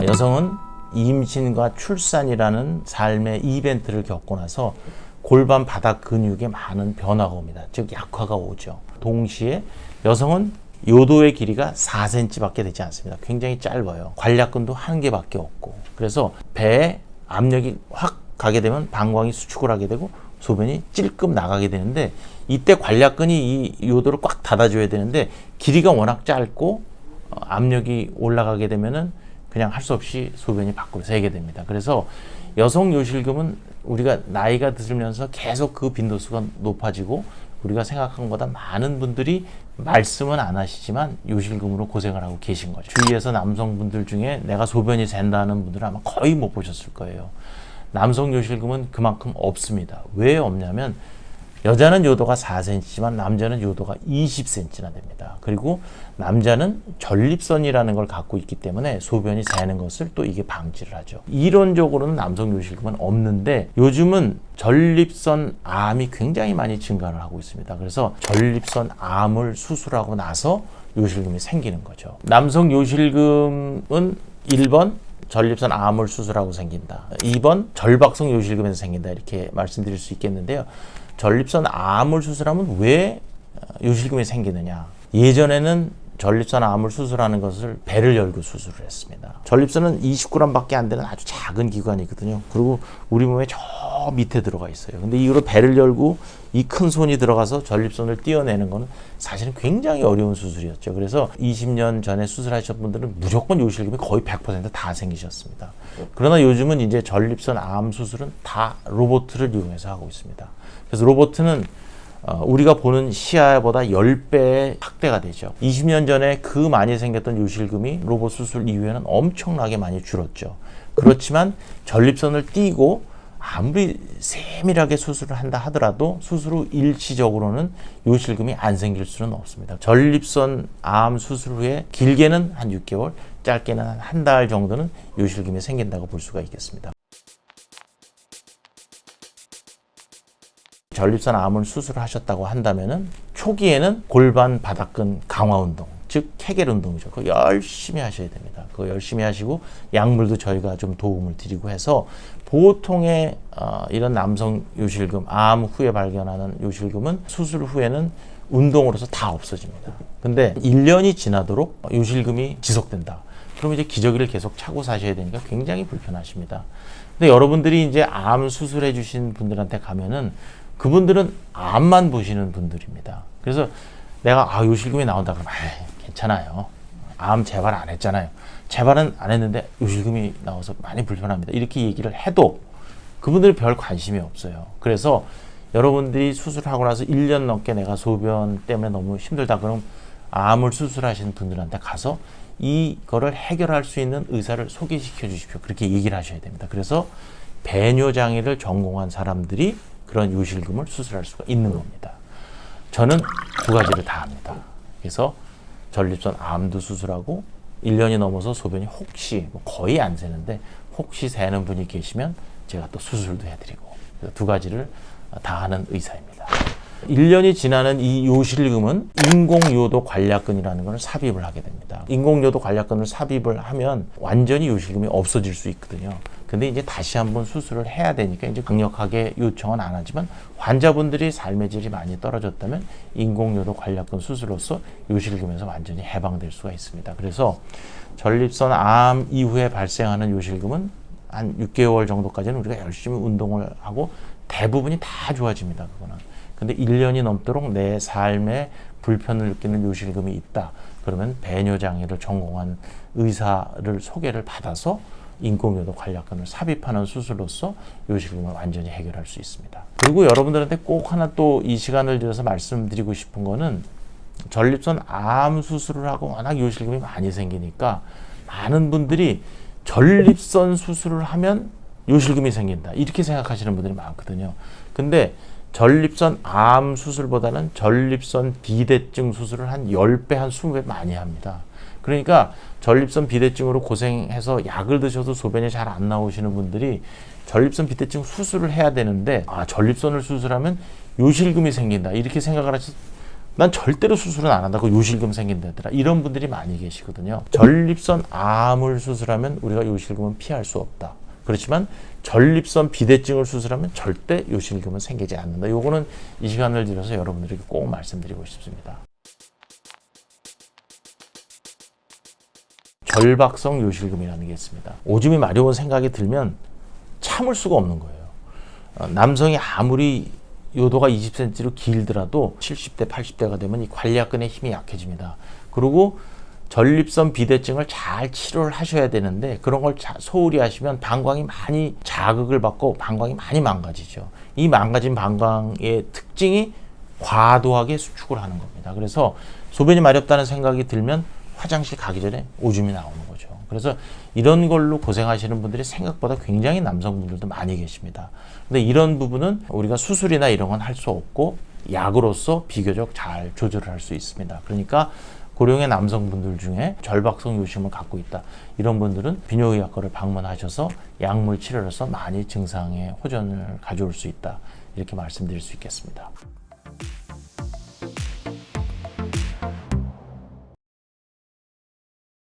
아, 여성은 임신과 출산이라는 삶의 이벤트를 겪고 나서 골반 바닥 근육에 많은 변화가 옵니다. 즉 약화가 오죠. 동시에 여성은 요도의 길이가 4cm밖에 되지 않습니다. 굉장히 짧아요. 관략근도 한 개밖에 없고. 그래서 배에 압력이 확 가게 되면 방광이 수축을 하게 되고 소변이 찔끔 나가게 되는데 이때 관략근이 이 요도를 꽉 닫아줘야 되는데 길이가 워낙 짧고 어, 압력이 올라가게 되면은 그냥 할 수 없이 소변이 밖으로 새게 됩니다. 그래서 여성 요실금은 우리가 나이가 들면서 계속 그 빈도수가 높아지고 우리가 생각한 것보다 많은 분들이 말씀은 안 하시지만 요실금으로 고생을 하고 계신 거죠. 주위에서 남성분들 중에 내가 소변이 샌다는 분들은 아마 거의 못 보셨을 거예요. 남성 요실금은 그만큼 없습니다. 왜 없냐면 여자는 요도가 4cm지만 남자는 요도가 20cm나 됩니다. 그리고 남자는 전립선이라는 걸 갖고 있기 때문에 소변이 새는 것을 또 이게 방지를 하죠. 이론적으로는 남성 요실금은 없는데 요즘은 전립선 암이 굉장히 많이 증가를 하고 있습니다. 그래서 전립선 암을 수술하고 나서 요실금이 생기는 거죠. 남성 요실금은 1번 전립선 암을 수술하고 생긴다. 2번 절박성 요실금에서 생긴다. 이렇게 말씀드릴 수 있겠는데요. 전립선 암을 수술하면 왜 어, 요실금이 생기느냐? 예전에는 전립선 암을 수술하는 것을 배를 열고 수술을 했습니다. 전립선은 20g밖에 안 되는 아주 작은 기관이거든요. 그리고 우리 몸에 저 밑에 들어가 있어요. 근데 이거를 배를 열고 이 큰 손이 들어가서 전립선을 띄어내는 거는 사실은 굉장히 어려운 수술이었죠. 그래서 20년 전에 수술하셨던 분들은 무조건 요실금이 거의 100%다 생기셨습니다. 그러나 요즘은 이제 전립선 암 수술은 다 로봇을 이용해서 하고 있습니다. 그래서 로봇은 어, 우리가 보는 시야보다 10배의 확대가 되죠. 20년 전에 그 많이 생겼던 요실금이 로봇 수술 이후에는 엄청나게 많이 줄었죠. 그렇지만 전립선을 띄고 아무리 세밀하게 수술을 한다 하더라도 수술 후 일시적으로는 요실금이 안 생길 수는 없습니다. 전립선 암 수술 후에 길게는 한 6개월, 짧게는 한한달 정도는 요실금이 생긴다고 볼 수가 있겠습니다. 전립선 암을 수술하셨다고 한다면은 초기에는 골반 바닥근 강화 운동, 즉 케겔 운동이죠. 그거 열심히 하셔야 됩니다. 그거 열심히 하시고 약물도 저희가 좀 도움을 드리고 해서 보통의 어, 이런 남성 요실금, 암 후에 발견하는 요실금은 수술 후에는 운동으로서 다 없어집니다. 근데 1년이 지나도록 요실금이 지속된다. 그럼 이제 기저귀를 계속 차고 사셔야 되니까 굉장히 불편하십니다. 근데 여러분들이 이제 암 수술해 주신 분들한테 가면은 그분들은 암만 보시는 분들입니다. 그래서 내가 아 요실금이 나온다 그러면 아 괜찮아요. 암 재발 안 했잖아요. 재발은 안 했는데 요실금이 나와서 많이 불편합니다. 이렇게 얘기를 해도 그분들이 별 관심이 없어요. 그래서 여러분들이 수술하고 나서 1년 넘게 내가 소변 때문에 너무 힘들다 그럼 암을 수술하신 분들한테 가서 이거를 해결할 수 있는 의사를 소개시켜 주십시오. 그렇게 얘기를 하셔야 됩니다. 그래서 배뇨 장애를 전공한 사람들이 그런 요실금을 수술할 수가 있는 겁니다. 저는 두 가지를 다 합니다. 그래서 전립선 암도 수술하고 1년이 넘어서 소변이 혹시 뭐 거의 안 새는데 혹시 새는 분이 계시면 제가 또 수술도 해드리고 두 가지를 다 하는 의사입니다. 1년이 지나는 이 요실금은 인공요도 관략근이라는 것을 삽입을 하게 됩니다. 인공요도 관략근을 삽입을 하면 완전히 요실금이 없어질 수 있거든요. 근데 이제 다시 한번 수술을 해야 되니까 이제 강력하게 요청은 안 하지만 환자분들이 삶의 질이 많이 떨어졌다면 인공요도 관략근 수술로서 요실금에서 완전히 해방될 수가 있습니다. 그래서 전립선 암 이후에 발생하는 요실금은 한 6개월 정도까지는 우리가 열심히 운동을 하고 대부분이 다 좋아집니다. 그거는. 근데 1년이 넘도록 내 삶에 불편을 느끼는 요실금이 있다. 그러면 배뇨 장애를 전공한 의사를 소개를 받아서 인공요도 관략근을 삽입하는 수술로서 요실금을 완전히 해결할 수 있습니다. 그리고 여러분들한테 꼭 하나 또 이 시간을 들여서 말씀드리고 싶은 거는 전립선 암 수술을 하고 워낙 요실금이 많이 생기니까 많은 분들이 전립선 수술을 하면 요실금이 생긴다. 이렇게 생각하시는 분들이 많거든요. 근데 전립선 암 수술보다는 전립선 비대증 수술을 한 10배, 한 20배 많이 합니다. 그러니까 전립선 비대증으로 고생해서 약을 드셔도 소변이 잘 안 나오시는 분들이 전립선 비대증 수술을 해야 되는데 아 전립선을 수술하면 요실금이 생긴다 이렇게 생각을 하시 난 절대로 수술은 안 한다. 그 요실금 생긴다더라. 이런 분들이 많이 계시거든요. 전립선 암을 수술하면 우리가 요실금은 피할 수 없다. 그렇지만 전립선 비대증을 수술하면 절대 요실금은 생기지 않는다. 요거는 이 시간을 들여서 여러분들에게 꼭 말씀드리고 싶습니다. 결박성 요실금이라는 게 있습니다. 오줌이 마려운 생각이 들면 참을 수가 없는 거예요. 어, 남성이 아무리 요도가 20cm로 길더라도 70대, 80대가 되면 이 관략근의 힘이 약해집니다. 그리고 전립선 비대증을 잘 치료를 하셔야 되는데 그런 걸 자- 소홀히 하시면 방광이 많이 자극을 받고 방광이 많이 망가지죠. 이 망가진 방광의 특징이 과도하게 수축을 하는 겁니다. 그래서 소변이 마렵다는 생각이 들면 화장실 가기 전에 오줌이 나오는 거죠. 그래서 이런 걸로 고생하시는 분들이 생각보다 굉장히 남성분들도 많이 계십니다. 근데 이런 부분은 우리가 수술이나 이런 건 할 수 없고 약으로서 비교적 잘 조절을 할 수 있습니다. 그러니까 고령의 남성분들 중에 절박성 요심을 갖고 있다. 이런 분들은 비뇨의학과를 방문하셔서 약물 치료로서 많이 증상의 호전을 가져올 수 있다. 이렇게 말씀드릴 수 있겠습니다.